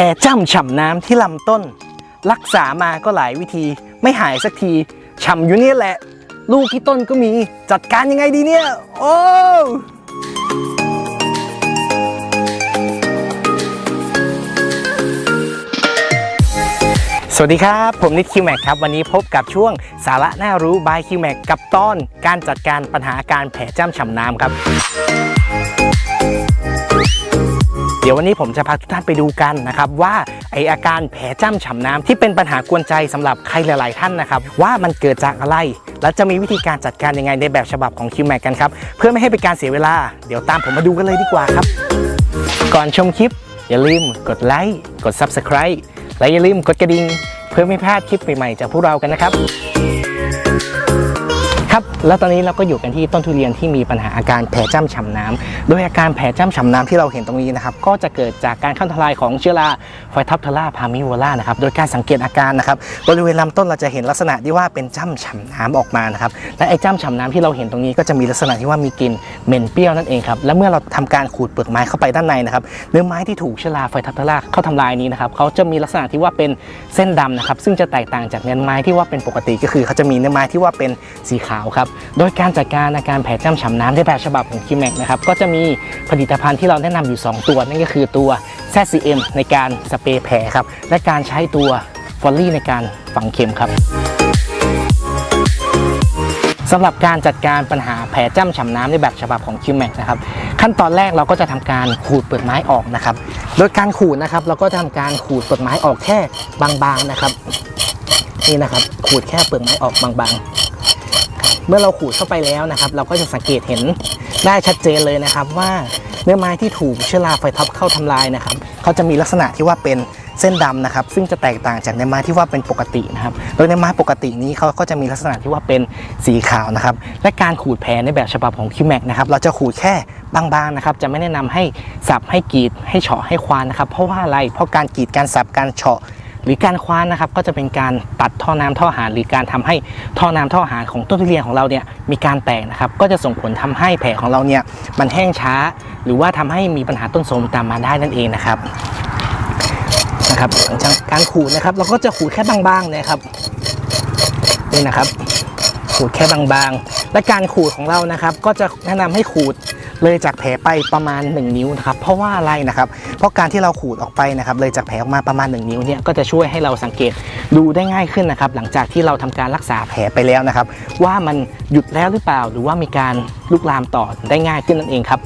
รจ้ำฉ่ำน้ำที่ลำต้น รักษามาก็หลายวิธี ไม่หายสักทีฉ่ำอยู่เนี่ยแหละ ลูกที่ต้นก็มีจัดการยังไงดีเนี่ย โอ้สวัสดีครับ ผมนิดคิวแม็กครับ วันนี้พบกับช่วงสาระน่ารู้บายคิวแม็กกับตอน การจัดการปัญหาการแผลจ้ำฉ่ำน้ำครับ ดี๋ยววันนี้ผมจะพาทุกท่านไปดูกันนะครับว่าไออาการแผลจ้ำฉ่ำน้ำที่เป็นปัญหากวนใจสำหรับใครหลาย ๆ ท่านนะครับว่ามันเกิดจากอะไร และจะมีวิธีการจัดการยังไงในแบบฉบับของคิวแม็กกันครับเพื่อไม่ให้เป็นการเสียเวลา เดี๋ยวตามผมมาดูกันเลยดีกว่าครับ ก่อนชมคลิป อย่าลืมกดไลค์กด Subscribe และอย่าลืมกดกระดิ่งเพื่อไม่พลาดคลิปใหม่ ๆ จากพวกเรากันนะครับ ครับแล้วตอนนี้เราก็อยู่กันที่ต้นทุเรียนที่มีปัญหาอาการแผลจ้ำฉ่ำน้ำโดยอาการแผลจ้ำฉ่ำน้ำที่เราเห็นตรงนี้นะครับก็จะเกิดจากการเข้าทลายของเชื้อราไฟท็อปทาร่าพามิวล่านะครับโดยการสังเกตอาการนะครับบริเวณลำต้นเราจะเห็นลักษณะที่ว่าเป็นจ้ำฉ่ำน้ำออกมานะครับและไอ้จ้ำฉ่ำน้ำที่เราเห็นตรงนี้ก็จะมีลักษณะที่ว่ามีกลิ่นเหม็นเปรี้ยวนั่นเองครับและเมื่อเราทำการขูดเปลือกไม้เข้าไปด้านในนะครับเนื้อไม้ที่ถูกเชื้อราไฟท็อปทาร่าเข้าทำลายนี้นะครับเขาจะมีลักษณะที่ว่าเป็นเส้นดำนะครับซึ่งจะแตกต่างจากเนื้อไม้ที่ว่าเป็นปกติก็คือเขาจะมีเนื้อไม้ที่ว่าเป็นสีขาวครับ โดยการจัดการอาการแผลจ้ำฉ่ำน้ำในแบบฉบับของคิมแมกนะครับ ก็จะมีผลิตภัณฑ์ที่เราแนะนำอยู่ 2 ตัว นั่นก็คือตัว ZCM ในการสเปรย์แผลครับ และการใช้ตัวฟอลลี่ในการฝังเข็มครับสำหรับการจัดการปัญหาแผลจ้ำฉ่ำน้ำในแบบฉบับของ q m a x นะครับขั้นตอนแรกเราก็จะทำการขูดเปลือกไม้ออกนะครับ โดยการขูดนะครับเราก็จะทำการขูดเปลือกไม้ออกแค่บางๆนะครับ นี่นะครับขูดแค่เปลือกไม้ออกบางๆ เมื่อเราขูดเข้าไปแล้วนะครับ เราก็จะสังเกตเห็นได้ชัดเจนเลยนะครับ ว่าเนื้อไม้ที่ถูกเชื้อราไฟท็อปเข้าทำลายนะครับเขาจะมีลักษณะที่ว่าเป็นเส้นดำนะครับ ซึ่งจะแตกต่างจากเนื้อไม้ที่ว่าเป็นปกตินะครับ โดยเนื้อไม้ปกตินี้เขาก็จะมีลักษณะที่ว่าเป็นสีขาวนะครับ และการขูดแผลในแบบฉบับของคิวแม็กนะครับ เราจะขูดแค่บางๆนะครับ จะไม่แนะนำให้สับให้กรีดให้เฉาะให้ควานนะครับ เพราะว่าอะไร เพราะการกรีดการสับการเฉาะ หรือการคว้านนะครับก็จะเป็นการตัดท่อน้ำท่ออาหารหรือการทำให้ท่อน้ำท่ออาหารของต้นทุเรียนของเราเนี่ยมีการแตกนะครับก็จะส่งผลทำให้แผลของเราเนี่ยมันแห้งช้า หรือว่าทำให้มีปัญหาต้นโทรมตามมาได้นั่นเองนะครับนะครับหลังจากการขูดนะครับ เราก็จะขูดแค่บางๆนะครับนี่นะครับขูดแค่บางๆ และการขูดของเรานะครับ ก็จะแนะนำให้ขูด เลยจากแผลไปประมาณ 1 นิ้วนะครับเพราะว่าอะไรนะครับ เพราะการที่เราขูดออกไปนะครับเลยจากแผลออกมาประมาณ 1 นิ้วเนี่ยก็จะช่วยให้เราสังเกตดูได้ง่ายขึ้นนะครับหลังจากที่เราทำการรักษาแผลไปแล้วนะครับ ว่ามันหยุดแล้วหรือเปล่าหรือว่ามีการลุกลามต่อได้ง่ายขึ้นนั่นเองครับ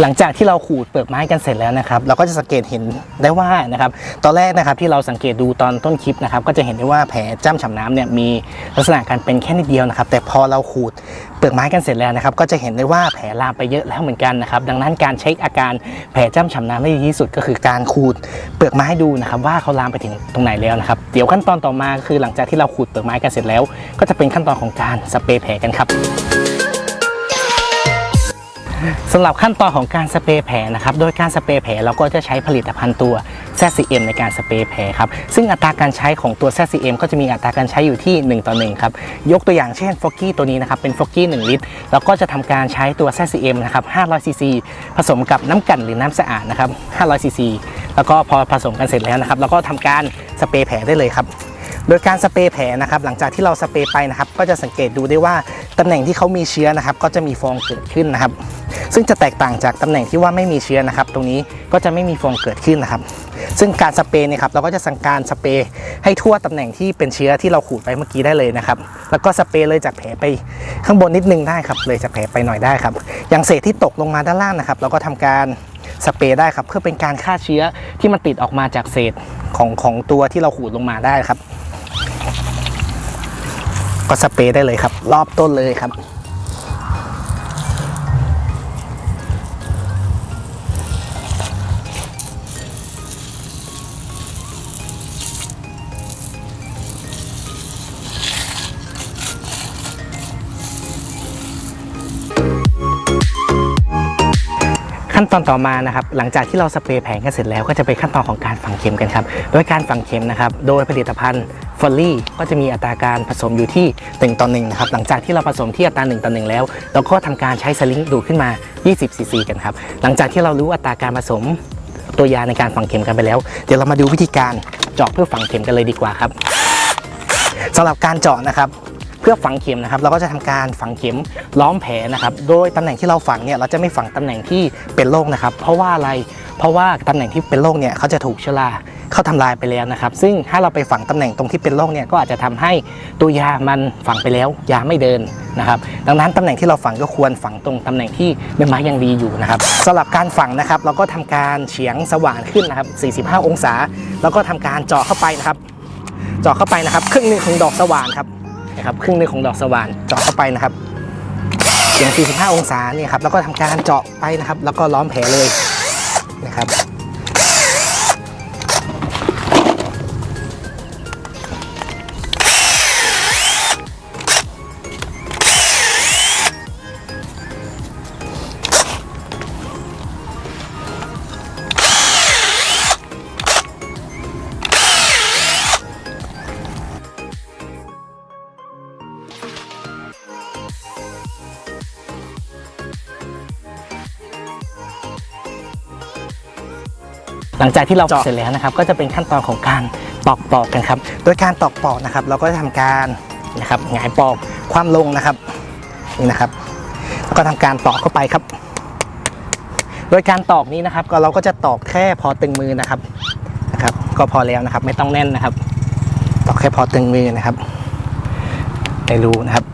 หลังจากที่เราขูดเปลือกไม้กันเสร็จแล้วนะครับ เราก็จะสังเกตเห็นได้ว่านะครับ ตอนแรกนะครับที่เราสังเกตดูตอนต้นคลิปนะครับ ก็จะเห็นได้ว่าแผลจ้ำฉ่ำน้ำเนี่ยมีลักษณะการเป็นแค่นิดเดียวนะครับ แต่พอเราขูดเปลือกไม้กันเสร็จแล้วนะครับ ก็จะเห็นได้ว่าแผลลามไปเยอะแล้วเหมือนกันนะครับ ดังนั้นการเช็คอาการแผลจ้ำฉ่ำน้ำได้ดีที่สุด ก็คือการขูดเปลือกไม้ดูนะครับ ว่าเขาลามไปถึงตรงไหนแล้วนะครับ เดี๋ยวขั้นตอนต่อมาคือหลังจากที่เราขูดเปลือกไม้กันเสร็จแล้ว ก็จะเป็นขั้นตอนของการสเปรย์แผลกันครับ สำหรับขั้นตอนของการสเปรย์แผลนะครับ โดยการสเปรย์แผลเราก็จะใช้ผลิตภัณฑ์ตัว ZCM ในการสเปรย์แผลครับ ซึ่งอัตราการใช้ของตัว ZCM ก็จะมีอัตราการใช้อยู่ที่ 1 ต่อ 1 ครับ ยกตัวอย่างเช่นฟอกกี้ตัวนี้นะครับ เป็นฟอกกี้ 1 ลิตร เราก็จะทำการใช้ตัว ZCM นะครับ 500 ซีซี ผสมกับน้ำกันหรือน้ำสะอาดนะครับ 500 ซีซี แล้วก็พอผสมกันเสร็จแล้วนะครับ เราก็ทำการสเปรย์แผลได้เลยครับโดยการสเปรย์แผลนะครับหลังจากที่เราสเปรย์ไปนะครับก็จะสังเกตดูได้ว่า ตำแหน่งที่เขามีเชื้อนะครับ ก็จะมีฟองเกิดขึ้นนะครับ ซึ่งจะแตกต่างจากตำแหน่งที่ว่าไม่มีเชื้อนะครับ ตรงนี้ก็จะไม่มีฟองเกิดขึ้นนะครับ ซึ่งการสเปรย์เนี่ยครับเราก็จะสั่งการสเปรย์ให้ทั่วตำแหน่งที่เป็นเชื้อที่เราขูดไปเมื่อกี้ได้เลยนะครับ แล้วก็สเปรย์เลยจากแผลไปข้างบนนิดนึงได้ครับ เลยจากแผลไปหน่อยได้ครับ อย่างเศษที่ตกลงมาด้านล่างนะครับ เราก็ทำการสเปรย์ได้ครับ เพื่อเป็นการฆ่าเชื้อที่มันติดออกมาจากเศษของของตัวที่เราขูดลงมาได้ครับ ก็สเปรย์ได้เลยครับ รอบต้นเลยครับ ขั้นตอนต่อมานะครับหลังจากที่เราสเปรย์แผงกันเสร็จแล้วก็จะไปขั้นตอนของการฝังเข็มกันครับ โดยการฝังเข็มนะครับ โดยผลิตภัณฑ์ ฟอลลี่ก็จะมีอัตราการผสมอยู่ที่ 1 ต่อ1นะครับหลังจากที่เราผสมที่อัตรา 1 ต่อ 1 แล้ว เราก็ทำการใช้สลิงดูดขึ้นมา 20 ซีซีกันครับ หลังจากที่เรารู้อัตราการผสมตัวยาในการฝังเข็มกันไปแล้ว เดี๋ยวเรามาดูวิธีการเจาะเพื่อฝังเข็มกันเลยดีกว่าครับสำหรับการเจาะนะครับเพื่อฝังเข็มนะครับเราก็จะทำการฝังเข็มล้อมแผลนะครับ โดยตำแหน่งที่เราฝังเนี่ยเราจะไม่ฝังตำแหน่งที่เป็นโรคนะครับ เพราะว่าอะไรเพราะว่าตำแหน่งที่เป็นโรคเนี่ยเขาจะถูกเชื้อรา เข้าทำลายไปแล้วนะครับ ซึ่งถ้าเราไปฝังตำแหน่งตรงที่เป็นโรคเนี่ยก็อาจจะทำให้ตัวยามันฝังไปแล้วยาไม่เดินนะครับ ดังนั้นตำแหน่งที่เราฝังก็ควรฝังตรงตำแหน่งที่ใบไม้ยังดีอยู่นะครับสำหรับการฝังนะครับ เราก็ทำการเฉียงสว่างขึ้นนะครับ 45 องศา แล้วก็ทำการเจาะเข้าไปนะครับ เจาะเข้าไปนะครับ ครึ่งหนึ่งของดอกสว่านครับนะครับครึ่งหนึ่งของดอกสว่านเจาะเข้าไปนะครับอย่าง 45 องศาเนี่ยครับ แล้วก็ทำการเจาะไปนะครับ แล้วก็ล้อมแผลเลยนะครับ หลังจากที่เราเจาะเสร็จแล้วนะครับ ก็จะเป็นขั้นตอนของการปอกปอกกันครับ โดยการตอกปอกนะครับ เราก็จะทำการนะครับหงายปอกความลงนะครับนี่นะครับ แล้วก็ทำการตอกเข้าไปครับ โดยการตอกนี้นะครับ ก็เราก็จะตอกแค่พอตึงมือนะครับนะครับ ก็พอแล้วนะครับ ไม่ต้องแน่นนะครับ ตอกแค่พอตึงมือนะครับในรูนะครับ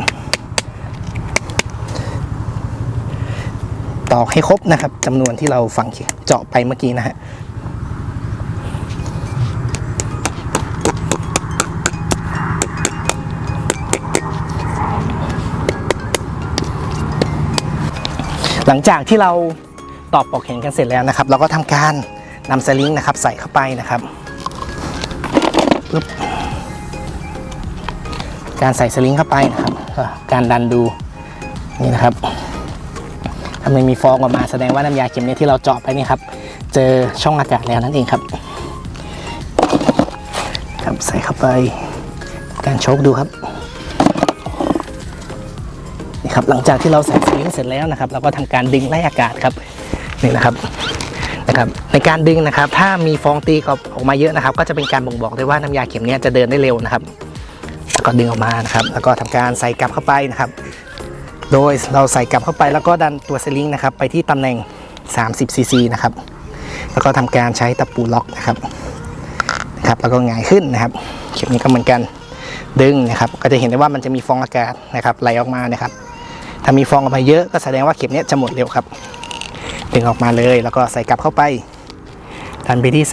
ตอกให้ครบนะครับจำนวนที่เราฝังเจาะไปเมื่อกี้นะฮะ ลังจากที่เราตอกปอกเข็มกันเสร็จแล้วนะครับ เราก็ทำการนำสลิงนะครับ ใส่เข้าไปนะครับปึ๊บการใส่สลิงเข้าไปนะครับ การดันดูนี่นะครับถ้าไมมีฟองออกมาแสดงว่าน้ำยาเข็มเนี่ยที่เราเจาะไปนี่ครับ เจอช่องอากาศแล้วนั่นเองครับครับใส่เข้าไป การโชคดูครับ ครับหลังจากที่เราใส่สลิงเสร็จแล้วนะครับ เราก็ทำการดึงไล่อากาศครับนี่นะครับนะครับ ในการดึงนะครับ ถ้ามีฟองตีกออกมาเยอะนะครับ ก็จะเป็นการบ่งบอกได้ว่าน้ำยาเข็มเนี้ยจะเดินได้เร็วนะครับแล้วก็ดึงออกมานะครับ แล้วก็ทำการใส่กลับเข้าไปนะครับ โดยเราใส่กลับเข้าไปแล้วก็ดันตัวสลิงนะครับไปที่ตำแหน่ง 30ซีซีนะครับ แล้วก็ทำการใช้ตะปูล็อกนะครับนะครับ แล้วก็หงายขึ้นนะครับ เข็มนี้ก็เหมือนกันดึงนะครับ ก็จะเห็นได้ว่ามันจะมีฟองอากาศนะครับไหลออกมานะครับ ถ้ามีฟองออกมาเยอะก็แสดงว่าเข็มนี้จะหมดเร็วครับ ดึงออกมาเลยแล้วก็ใส่กลับเข้าไปดันไปที่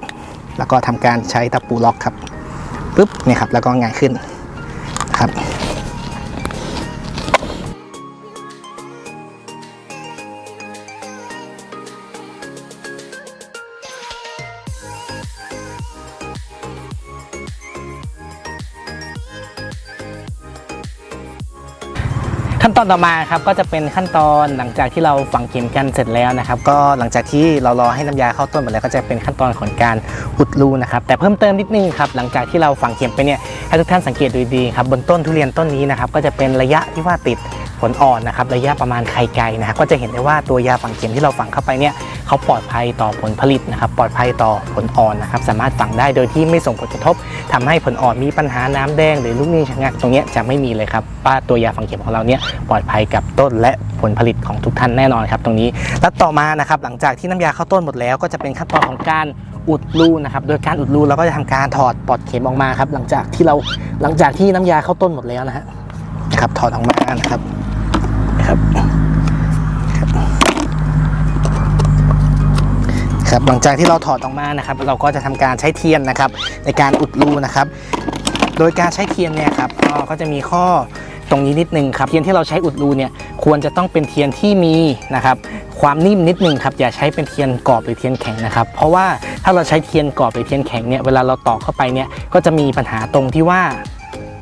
30 แล้วก็ทำการใช้ตะปูล็อกครับปุ๊บเนี่ยครับแล้วก็ง่ายขึ้นครับ ขั้นตอนต่อมาครับก็จะเป็นขั้นตอนหลังจากที่เราฝังเข็มกันเสร็จแล้วนะครับ ก็หลังจากที่เรารอให้น้ำยาเข้าต้นหมดแล้วก็จะเป็นขั้นตอนของการอุดรูนะครับแต่เพิ่มเติมนิดนึงครับหลังจากที่เราฝังเข็มไปเนี่ยให้ทุกท่านสังเกตดูดีครับบนต้นทุเรียนต้นนี้นะครับก็จะเป็นระยะที่ว่าติด ผลอ่อนนะครับระยะประมาณไข่ไก่นะครับก็จะเห็นได้ว่าตัวยาฝังเข็มที่เราฝังเข้าไปเนี่ยเขาปลอดภัยต่อผลผลิตนะครับปลอดภัยต่อผลอ่อนนะครับสามารถฝังได้โดยที่ไม่ส่งผลกระทบทำให้ผลอ่อนมีปัญหาน้ำแดง หรือลูกนี่ชะงักตรงนี้จะไม่มีเลยครับว่าตัวยาฝังเข็มของเราเนี่ยปลอดภัยกับต้นและผลผลิตของทุกท่านแน่นอนครับตรงนี้ และต่อมานะครับหลังจากที่น้ำยาเข้าต้นหมดแล้ว ก็จะเป็นขั้นตอนของการอุดรูนะครับโดยการอุดรูเราก็จะทำการถอดปลอดเข็มออกมาครับหลังจากที่เราหลังจากที่น้ำยาเข้าต้นหมดแล้วนะฮะครับถอดออกมานะครับ ครับ ครับหลังจากที่เราถอดออกมานะครับ เราก็จะทำการใช้เทียนนะครับ ในการอุดรูนะครับ โดยการใช้เทียนเนี่ยครับก็ก็จะมีข้อตรงนี้นิดนึงครับเทียนที่เราใช้อุดรูเนี่ยควรจะต้องเป็นเทียนที่มีนะครับความนิ่มนิดนึงครับอย่าใช้เป็นเทียนกรอบหรือเทียนแข็งนะครับ เพราะว่าถ้าเราใช้เทียนกรอบหรือเทียนแข็งเนี่ยเวลาเราตอกเข้าไปเนี่ยก็จะมีปัญหาตรงที่ว่า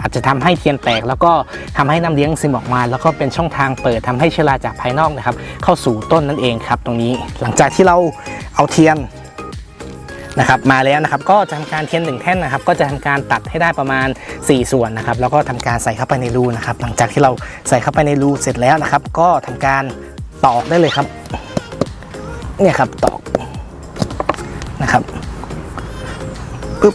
อาจจะทำให้เทียนแตก แล้วก็ทำให้น้ำเลี้ยงซึมออกมา แล้วก็เป็นช่องทางเปิดทำให้เชื้อราจากภายนอกนะครับ เข้าสู่ต้นนั่นเองครับ ตรงนี้หลังจากที่เราเอาเทียนนะครับมาแล้วนะครับก็จะทำการเทียนหนึ่งแท่นนะครับ ก็จะทำการตัดให้ได้ประมาณ 4 ส่วนนะครับ แล้วก็ทำการใส่เข้าไปในรูนะครับ หลังจากที่เราใส่เข้าไปในรูเสร็จแล้วนะครับ ก็ทำการตอกได้เลยครับ เนี่ยครับตอกนะครับปึ๊บ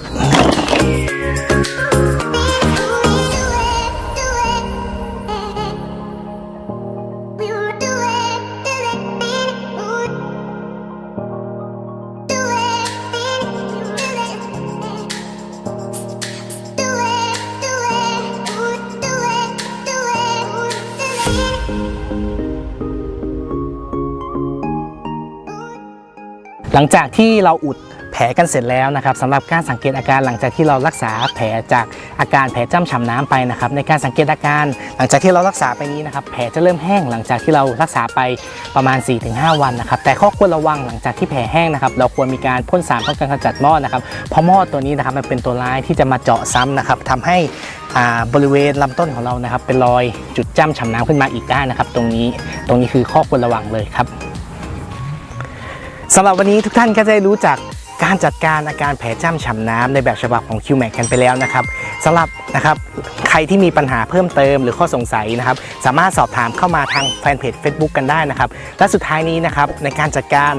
หลังจากที่เราอุดแผลกันเสร็จแล้วนะครับสำหรับการสังเกตอาการหลังจากที่เรารักษาแผลจากอาการแผลจ้ำฉ่ำน้ำไปนะครับในการสังเกตอาการหลังจากที่เรารักษาไปนี้นะครับแผลจะเริ่มแห้งหลังจากที่เรารักษาไปประมาณ 4-5 วันนะครับแต่ข้อควรระวังหลังจากที่แผลแห้งนะครับเราควรมีการพ่นสารป้องกันกำจัดมอดนะครับเพราะมอดตัวนี้นะครับมันเป็นตัวร้ายที่จะมาเจาะซ้ำนะครับทำให้อ่าบริเวณลำต้นของเรานะครับเป็นรอยจุดจ้ำฉ่ำน้ำขึ้นมาอีกได้นะครับตรงนี้ตรงนี้คือข้อควรระวังเลยครับ สำหรับวันนี้ทุกท่านก็จะได้รู้จักการจัดการอาการแผลจ้ำฉ่ำน้ำในแบบฉบับของ QMAC กันไปแล้วนะครับสำหรับนะครับใครที่มีปัญหาเพิ่มเติมหรือข้อสงสัยนะครับสามารถสอบถามเข้ามาทางแฟนเพจ Facebook กันได้นะครับและสุดท้ายนี้นะครับในการจัดการ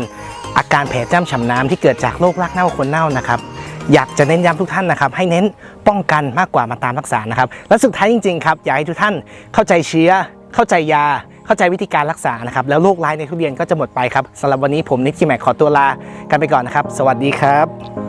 อาการแผลจ้ำฉ่ำน้ำที่เกิดจากโรครากเน่าคนเน่านะครับอยากจะเน้นย้ำทุกท่านนะครับ ให้เน้นป้องกันมากกว่ามาตามรักษานะครับ และสุดท้ายจริงๆครับอยากให้ทุกท่านเข้าใจเชื้อ เข้าใจยา เข้าใจวิธีการรักษานะครับ แล้วโรคร้ายในทุเรียนก็จะหมดไปครับสำหรับวันนี้ผมนิกกี้แม็กขอตัวลากันไปก่อนนะครับ สวัสดีครับ